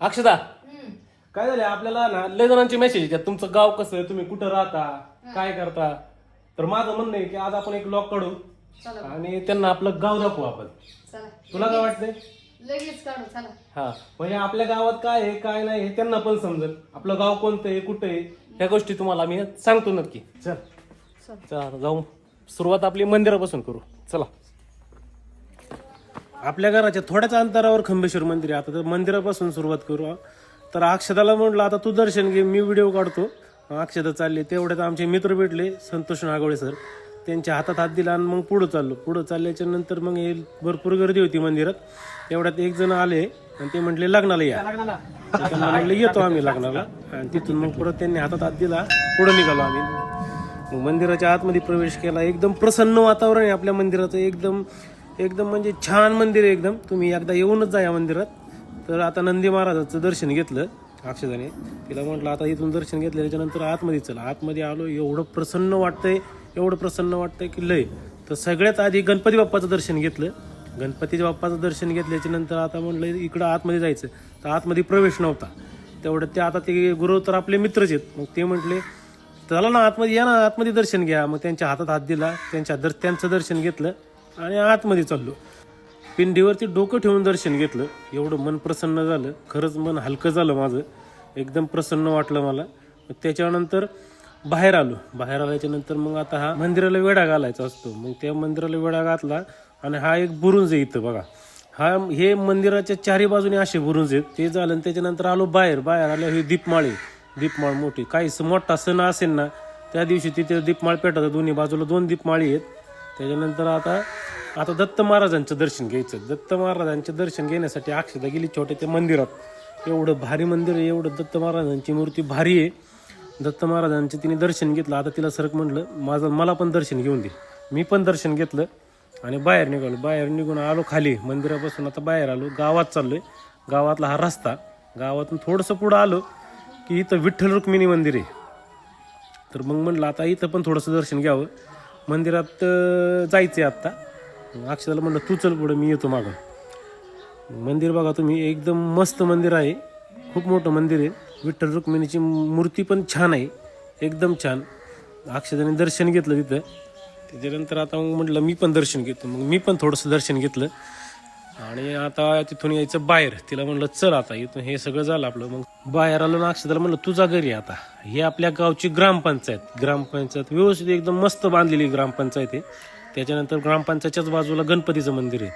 अक्षदा. काय झालं आपल्याला ना लय जणांचे मेसेज येतात. तुमचं गाव कसं आहे? तुम्ही कुठं राहता? काय करता? तर माझं म्हणणं आहे की आज आपण एक लॉक काढू चला. आणि त्यांना आपलं गाव दाखवू आपण. चला. तुला काय वाटतंय? लगेच काढू चला. हा. म्हणजे आपल्या गावात काय आहे काय नाही हे त्यांना पण समजत आपलं गाव कोणतं आहे कुठं आहे ह्या गोष्टी तुम्हाला मी सांगतो नक्की. चल. चल. जाऊ सुरुवात आपली मंदिरापासून करू. चला. आपल्या घराच्या थोड्याच अंतरावर खंबेश्वर मंदिर आहे. आता तर मंदिरापासून सुरुवात करू. तर अक्षदाला म्हटलं आता तू दर्शन घे मी व्हिडिओ काढतो. अक्षदा चालली. तेवढ्यात आमचे मित्र भेटले संतोष नागवळे सर. त्यांच्या हातात हात दिला आणि मग पुढं चाललो. पुढं चालल्याच्या नंतर मग हे भरपूर गर्दी होती मंदिरात. तेवढ्यात एक जण आले आणि ते म्हटले लग्नाला या. म्हणलं येतो आम्ही लग्नाला. आणि तिथून मग परत त्यांनी हातात हात दिला पुढं निघालो आम्ही. मग मंदिराच्या आतमध्ये प्रवेश केला. एकदम प्रसन्न वातावरण आहे आपल्या मंदिराचं. एकदम एकदम म्हणजे छान मंदिर आहे एकदम. तुम्ही एकदा येऊनच जा या मंदिरात. तर आता नंदी महाराजाचं दर्शन घेतलं अक्षदाने. तिला म्हटलं आता इथून दर्शन घेतलं त्याच्यानंतर आतमध्ये चला. आतमध्ये आलो एवढं प्रसन्न वाटतंय एवढं प्रसन्न वाटतंय की लय. तर सगळ्यात आधी गणपती बाप्पाचं दर्शन घेतलं. गणपती बाप्पाचं दर्शन घेतल्याच्या नंतर आता म्हणलं इकडं आतमध्ये जायचं. तर आतमध्ये प्रवेश नव्हता. तेवढं ते आता ते गुरु तर आपले मित्रच आहेत. मग ते म्हटले चला ना आतमध्ये या ना आतमध्ये दर्शन घ्या. मग त्यांच्या हातात हात दिला त्यांच्या दर त्यांचं दर्शन घेतलं. आणि आतमध्ये चाललो. पिंडीवरती डोकं ठेवून दर्शन घेतलं. एवढं मन प्रसन्न झालं. खरंच मन हलकं झालं माझं. एकदम प्रसन्न वाटलं मला. मग त्याच्यानंतर बाहेर आलो. बाहेर आल्याच्यानंतर मग आता हा मंदिराला वेढा घालायचा असतो. मग त्या मंदिराला वेढा घातला आणि हा एक बुरुंज आहे इथं बघा. हा हे मंदिराच्या चारी बाजूने असे बुरुंज आहेत. ते झालं आणि त्याच्यानंतर आलो बाहेर. बाहेर आल्या हे दीपमाळे दीपमाळ मोठी. काही स- मोठा सण असेल ना त्या दिवशी तिथे दीपमाळ पेटायचं. दोन्ही बाजूला दोन दीपमाळी आहेत. त्याच्यानंतर आता आता दत्त महाराजांचं दर्शन घ्यायचं. दत्त महाराजांचं दर्शन घेण्यासाठी अक्षता गेली छोट्या त्या मंदिरात. एवढं भारी मंदिर आहे एवढं दत्त महाराजांची मूर्ती भारी आहे. दत्त महाराजांचं तिने दर्शन घेतलं. आता तिला सरक म्हटलं माझं मला पण दर्शन घेऊन दे. मी पण दर्शन घेतलं आणि बाहेर निघालो. बाहेर निघून आलो खाली. मंदिरापासून आता बाहेर आलो. गावात चाललो आहे गावातला हा रस्ता. गावातून थोडंसं पुढं आलो की इथं विठ्ठल रुक्मिणी मंदिर आहे. तर मग म्हणलं आता इथं पण थोडंसं दर्शन घ्यावं. मंदिरात जायचं आहे आत्ता. मग अक्षताला म्हणलं तू चल पुढं मी येतो मागं. मंदिर बघा तुम्ही एकदम मस्त मंदिर आहे. खूप मोठं मंदिर आहे. विठ्ठल रुक्मिणीची मूर्ती पण छान आहे. एकदम छान. अक्षताने दर्शन घेतलं तिथं. त्याच्यानंतर आता मग म्हटलं मी पण दर्शन घेतो. मग मी पण थोडंसं दर्शन घेतलं. आणि आता तिथून यायचं बाहेर. तिला म्हणलं चल आता इथून हे सगळं झालं आपलं. मग बाहेर आलो ना अक्षताला म्हणलं तुझा घरी आता. हे आपल्या गावची ग्रामपंचायत. ग्रामपंचायत व्यवस्थित एकदम मस्त बांधलेली ग्रामपंचायत आहे. त्याच्यानंतर ग्रामपंचायतच्याच बाजूला गणपतीचं मंदिर आहे.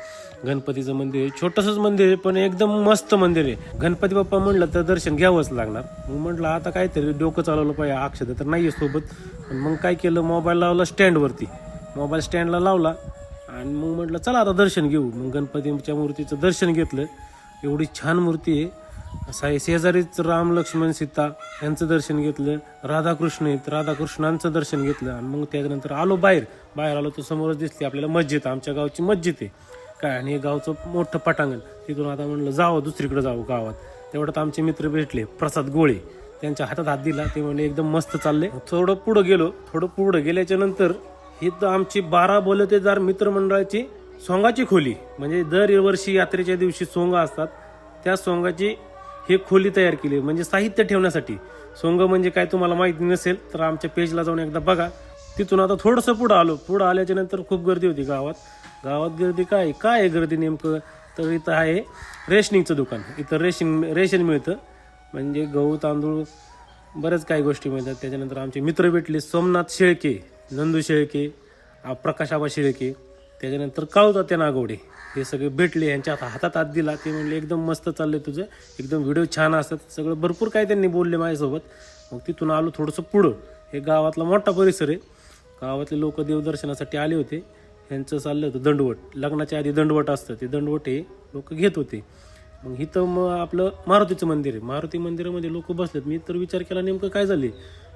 गणपतीचं मंदिर आहे. छोटंसंच मंदिर आहे पण एकदम मस्त मंदिर आहे. गणपती बाप्पा म्हणलं तर दर्शन घ्यावंच लागणार. मग म्हटलं आता काहीतरी डोकं चालवलं पाहिजे. अक्षता तर नाही आहे सोबत. पण मग काय केलं मोबाईल लावला स्टँडवरती. मोबाईल स्टँडला लावला. आणि मग म्हटलं चला आता दर्शन घेऊ. मग गणपतीच्या मूर्तीचं दर्शन घेतलं. एवढी छान मूर्ती आहे. साई आहे शेजारीच राम लक्ष्मण सीता यांचं दर्शन घेतलं. राधाकृष्ण आहेत. राधाकृष्णांचं दर्शन घेतलं. आणि मग त्याच्यानंतर आलो बाहेर. बाहेर आलो तर समोरच दिसली आपल्याला मस्जिद. आमच्या गावची मस्जिद आहे. काय? आणि हे गावचं मोठं पटांगण. तिथून आता म्हणलं जावं दुसरीकडे जावं गावात. तेवढ्यात आमचे मित्र भेटले. प्रसाद गोळे. त्यांच्या हातात हात दिला. ते म्हणले एकदम मस्त चालले थोडं पुढं गेलो. थोडं पुढं गेल्याच्यानंतर ही तर आमची बारा बोलतेदार मित्रमंडळाची सोंगाची खोली म्हणजे दरवर्षी यात्रेच्या दिवशी सोंग असतात. त्या सोंगाची ही खोली तयार केली. म्हणजे साहित्य ठेवण्यासाठी. सोंग म्हणजे काय तुम्हाला माहिती नसेल तर आमच्या पेजला जाऊन एकदा बघा. तिथून आता थोडंसं पुढं आलो. पुढं आल्याच्यानंतर खूप गर्दी होती गावात. गावात गर्दी काय? काय आहे गर्दी नेमकं? तर इथं आहे रेशनिंगचं दुकान. इथं रेशन रेशन मिळतं. म्हणजे गहू तांदूळ बऱ्याच काही गोष्टी मिळतात. त्याच्यानंतर आमचे मित्र भेटले सोमनाथ शेळके. नंदू शेळके प्रकाशाबा शेळके त्याच्यानंतर काळूतात्या नागवडे हे सगळे भेटले यांच्या हातात हात दिला. ते म्हणले एकदम मस्त चाललंय तुझं. एकदम व्हिडिओ छान असतात. सगळं भरपूर काय त्यांनी बोलले माझ्यासोबत. मग तिथून आलो थोडंसं पुढं. हे गावातला मोठा परिसर आहे. गावातले लोक देवदर्शनासाठी आले होते. यांचं चाललं होतं दंडवट. लग्नाच्या आधी दंडवट असतं. ते दंडवट हे लोक घेत होते. मग इथं मग आपलं मारुतीचं मंदिर आहे. मारुती मंदिरामध्ये लोक बसलेत. मी तर विचार केला नेमकं काय झाले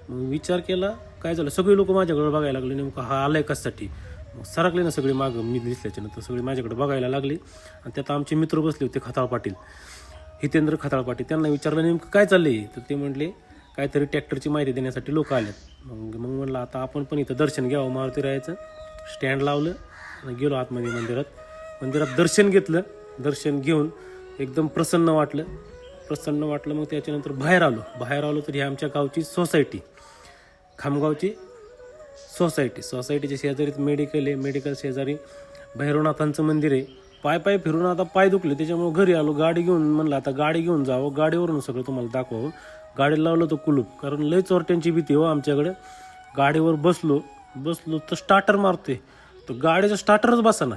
मग विचार केला काय झालं? सगळी लोक माझ्याकडे बघायला लागले. नेमकं हा आलाय कशासाठी? मग सरकले ना सगळी मागं मी दिसल्याच्यानंतर सगळी सगळे माझ्याकडे बघायला लागले. आणि त्यात आमचे मित्र बसले होते खताळ पाटील. हितेंद्र खताळ पाटील. त्यांना विचारलं नेमकं काय चाललंय? तर ते म्हटले काहीतरी ट्रॅक्टरची माहिती देण्यासाठी लोक आलेत मग मग म्हणलं आता आपण पण इथं दर्शन घ्यावं मारुती राहायचं स्टँड लावलं आणि गेलो आतमध्ये मंदिरात. मंदिरात दर्शन घेतलं. दर्शन घेऊन एकदम प्रसन्न वाटलं. प्रसन्न वाटलं मग त्याच्यानंतर बाहेर आलो. बाहेर आलो तर ही आमच्या गावची सोसायटी. खामगावची सोसायटी. सोसायटीच्या शेजारीच मेडिकल आहे. मेडिकल शेजारी भैरवनाथांचं मंदिर आहे. पाय पाय फिरून आता पाय दुखले. त्याच्यामुळे घरी आलो. गाडी घेऊन म्हणलं आता गाडी घेऊन जावं. गाडीवरून सगळं तुम्हाला दाखवावं. गाडी लावलं तर कुलूप. कारण लय चोरट्यांची भीती हो आमच्याकडे. गाडीवर बसलो. बसलो तर स्टार्टर मारते तर गाडीचं स्टार्टरच बसा ना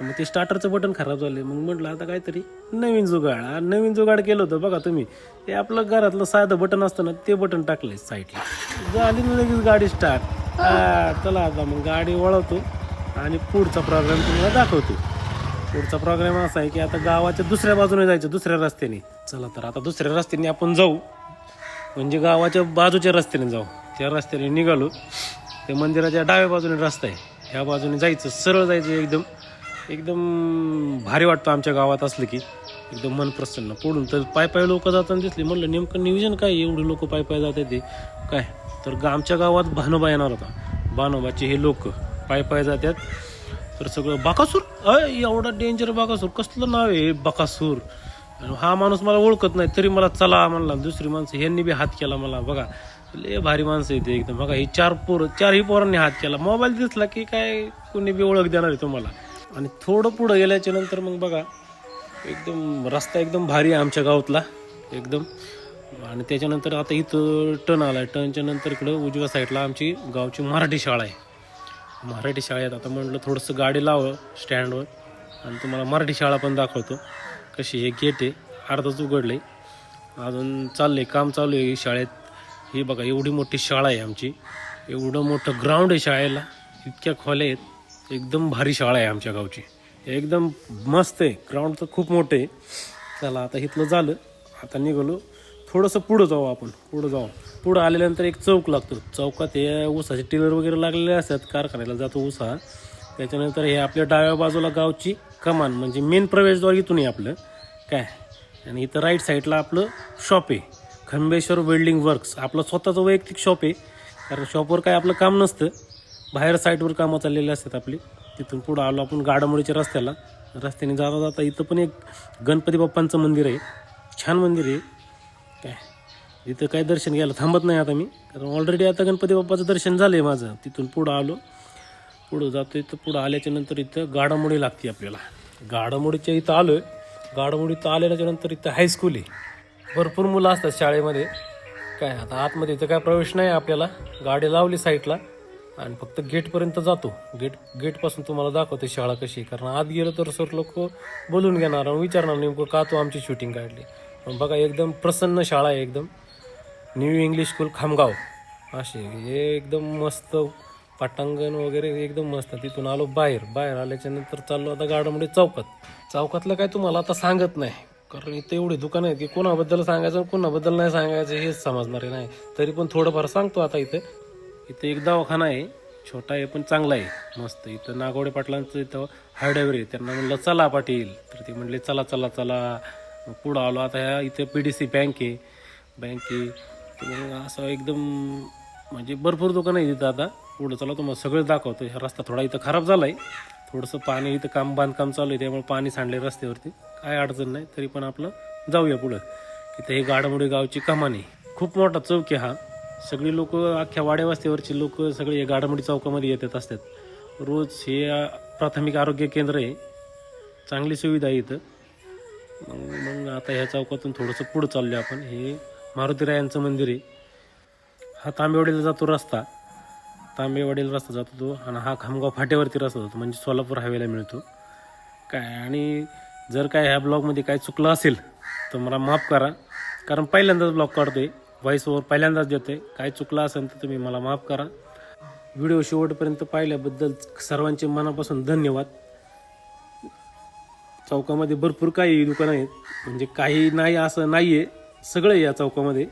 तर मग ते स्टार्टरचं बटन खराब झाले मग म्हटलं आता काहीतरी नवीन जुगाड. नवीन जुगाड केलं होतं बघा तुम्ही. ते आपलं घरातलं साधं बटन असतं ना ते बटन टाकलं साईडला झाली ना लगेच गाडी स्टार्ट चला आता मग गाडी वळवतो आणि पुढचा प्रोग्राम तुम्हाला दाखवतो. पुढचा प्रोग्राम असा आहे की आता गावाच्या दुसऱ्या बाजूने जायचं दुसऱ्या रस्त्याने. चला तर आता दुसऱ्या रस्त्याने आपण जाऊ. म्हणजे गावाच्या बाजूच्या रस्त्याने जाऊ. त्या रस्त्याने निघालो. ते मंदिराच्या डाव्या बाजूने रस्ता आहे. ह्या बाजूने जायचं सरळ जायचं एकदम. एकदम भारी वाटतं आमच्या गावात असलं की. एकदम मन प्रसन्न. पडून तर पाय पाय लोक जाताना दिसले. म्हणलं नेमकं नियोजन काय एवढे लोक पाय पाय जात ते? काय? तर आमच्या गावात भानोबा येणार होता. भानोबाचे हे लोक पाय पाय जातात तर सगळं बाकासूर? अय एवढा डेंजर बाकासूर. कसलं नाव आहे हे बाकासूर? आणि हा माणूस मला ओळखत नाही. तरी मला चला म्हणला. दुसरी माणसं ह्यांनी बी हात केला मला. बघा लय भारी माणसं येते एकदम. बघा हे चार पोरं चारही पोरांनी हात केला. मोबाईल दिसला की काय कोणी बी ओळख देणार आहे तुम्हाला? आणि थोडं पुढं गेल्याच्यानंतर मग बघा एकदम रस्ता एकदम भारी आहे आमच्या गावातला एकदम. आणि त्याच्यानंतर आता इथं टर्न आला आहे टर्नच्या नंतर इकडं उजव्या साईडला आमची गावची मराठी शाळा आहे. मराठी शाळेत आता म्हटलं थोडंसं गाडी लावं स्टँडवर. आणि तुम्हाला मराठी शाळा पण दाखवतो. कशी हे गेट आहे अर्धच उघडलं आहे अजून चाललं आहे काम चालू आहे शाळेत. ही बघा एवढी मोठी शाळा आहे आमची. एवढं मोठं ग्राउंड आहे शाळेला. इतक्या खोल्या आहेत. एकदम भारी शाळा आहे आमच्या गावची. एकदम मस्त आहे. ग्राउंड तर खूप मोठं आहे. चला आता इथलं झालं. आता निघालो. थोडंसं पुढं जाऊ आपण. पुढं जाऊ. पुढं आल्यानंतर एक चौक लागतो. चौकात हे ऊसाचे टिलर वगैरे लागलेले असतात. कारखान्याला जातो उसा त्याच्यानंतर हे आपल्या डाव्या बाजूला गावची कमान म्हणजे मेन प्रवेशद्वार इथून आहे आपलं. काय? आणि इथं राईट साईडला आपलं शॉप आहे. खंबेश्वर वेल्डिंग वर्क्स आपलं स्वतःचं वैयक्तिक शॉप आहे. कारण शॉपवर काय आपलं काम नसतं. बाहेर साईडवर कामं चाललेली असतात आपली. तिथून पुढं आलो आपण गाडामुळीच्या रस्त्याला. रस्त्याने जाता जाता इथं पण एक गणपती बाप्पांचं मंदिर आहे. छान मंदिर आहे. काय? इथं काय दर्शन घ्यायला थांबत नाही आता मी. कारण ऑलरेडी आता गणपती बाप्पाचं दर्शन झालं आहे माझं. तिथून पुढं आलो. पुढं जातो इथं पुढं आल्याच्यानंतर इथं गाडामोडी लागते आपल्याला. गाडामोडीच्या इथं आलो आहे गाडामोडी इथं आल्याच्यानंतर इथं हायस्कूल आहे. भरपूर मुलं असतात शाळेमध्ये. काय आता आतमध्ये इथं काय प्रवेश नाही आपल्याला. गाडी लावली साईडला आणि फक्त गेटपर्यंत जातो. गेट गेटपासून तुम्हाला दाखवते शाळा कशी आहे. कारण आत गेलं तर सर लोक बोलून घेणार आणि विचारणार नेमकं का तू आमची शूटिंग काढली. पण बघा एकदम प्रसन्न शाळा आहे एकदम. New English school Khamgaon. असे हे एकदम मस्त पटांगण वगैरे एकदम मस्त. तिथून आलो बाहेर. बाहेर आल्याच्यानंतर चाललो आता गार्डनमध्ये चौकात. चौकातलं काय तुम्हाला आता सांगत नाही. कारण इथे एवढी दुकान आहेत की कोणाबद्दल सांगायचं कोणाबद्दल नाही सांगायचं हेच समजणार आहे नाही. तरी पण थोडंफार सांगतो आता इथे. इथं एक दवाखाना आहे. छोटा आहे पण चांगला आहे. मस्त इथं नागवडे पाटलांचं इथं हार्डवेअर आहे. त्यांना म्हणलं चला पाटील. तर ते म्हणले चला चला चला. मग पुढं आलो. आता ह्या इथे पी डी सी बँक आहे. बँक आहे. तर मग असं एकदम म्हणजे भरपूर दुकानं आहे तिथं आता. पुढं चला तुम्हाला सगळं दाखवतो. ह्या रस्ता थोडा इथं खराब झाला आहे थोडंसं पाणी इथं काम बांधकाम चालू आहे. त्यामुळे पाणी सांडले रस्त्यावरती. काय अडचण नाही. तरी पण आपलं जाऊया पुढं. इथं हे गाडमुडी गावची कमानी खूप मोठा चौक आहे हा. सगळी लोक अख्ख्या वाड्यावस्तीवरची लोक सगळे हे चौकामध्ये येतात असतात. रोज हे प्राथमिक आरोग्य केंद्र आहे. चांगली सुविधा आहे इथं. मग मग आता ह्या चौकातून थोडंसं पुढं चाललो आपण. हे मारुतीरायांचं मंदिर आहे. हा तांबेवाडीला जातो रस्ता. तांबेवाडीला रस्ता जातो तो आणि हा खामगाव फाट्यावरती रस्ता जातो. म्हणजे सोलापूर हायवेला मिळतो. काय आणि जर काय ह्या ब्लॉगमध्ये काय चुकलं असेल तर मला माफ करा. कारण पहिल्यांदाच ब्लॉग आहे व्हॉइस ओव्हर पहिल्यांदाच देतोय. काय चुकलं असेल तर तुम्ही मला माफ करा. व्हिडिओ शेवटपर्यंत पाहिल्याबद्दल सर्वांचे मनापासून धन्यवाद. चौकामध्ये भरपूर काही दुकानं आहेत. म्हणजे काही नाही असं नाही आहे सगळं या चौकामध्ये.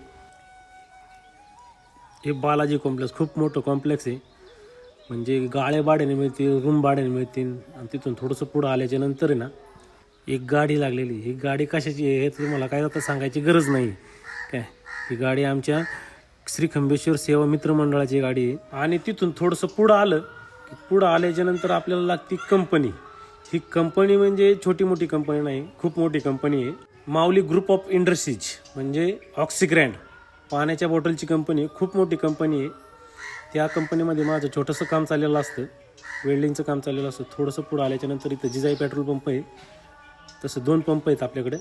हे बालाजी कॉम्प्लेक्स खूप मोठं कॉम्प्लेक्स आहे. म्हणजे गाळे भाड्याने मिळतील रूम भाड्याने मिळतील. आणि तिथून थोडंसं पुढं आल्याच्यानंतर आहे ना एक गाडी लागलेली. ही गाडी कशाची आहे हे तुम्हाला काय आता सांगायची गरज नाही. ही गाडी आमच्या श्री खंबेश्वर सेवा मित्र मंडळाची गाडी आहे. आणि तिथून थोडंसं पुढं आलं की पुढं आल्याच्यानंतर आपल्याला लागती कंपनी. ही कंपनी म्हणजे छोटी मोठी कंपनी नाही खूप मोठी कंपनी आहे. माऊली ग्रुप ऑफ इंडस्ट्रीज म्हणजे ऑक्सिग्रँड. पाण्याच्या बॉटलची कंपनी आहे खूप मोठी कंपनी आहे. त्या कंपनीमध्ये माझं छोटंसं काम चाललेलं असतं वेल्डिंगचं काम चाललेलं असतं. थोडंसं पुढं आल्याच्यानंतर इथं जिजाई पेट्रोल पंप आहे. तसं दोन पंप आहेत आपल्याकडे.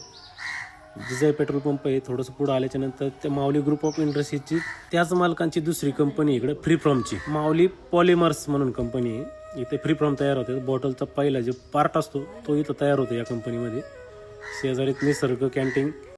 जिजाई पेट्रोल पंप आहे थोडंसं पुढं आल्याच्यानंतर त्या माऊली ग्रुप ऑफ इंडस्ट्रीजची त्याच मालकांची दुसरी कंपनी इकडे फ्री फ्रॉमची माऊली पॉलिमर्स म्हणून कंपनी आहे. इथे फ्री फ्रॉम तयार होते. बॉटलचा पहिला जे पार्ट असतो तो इथं तयार होतो या कंपनीमध्ये शेजारीत निसर्ग कॅन्टीन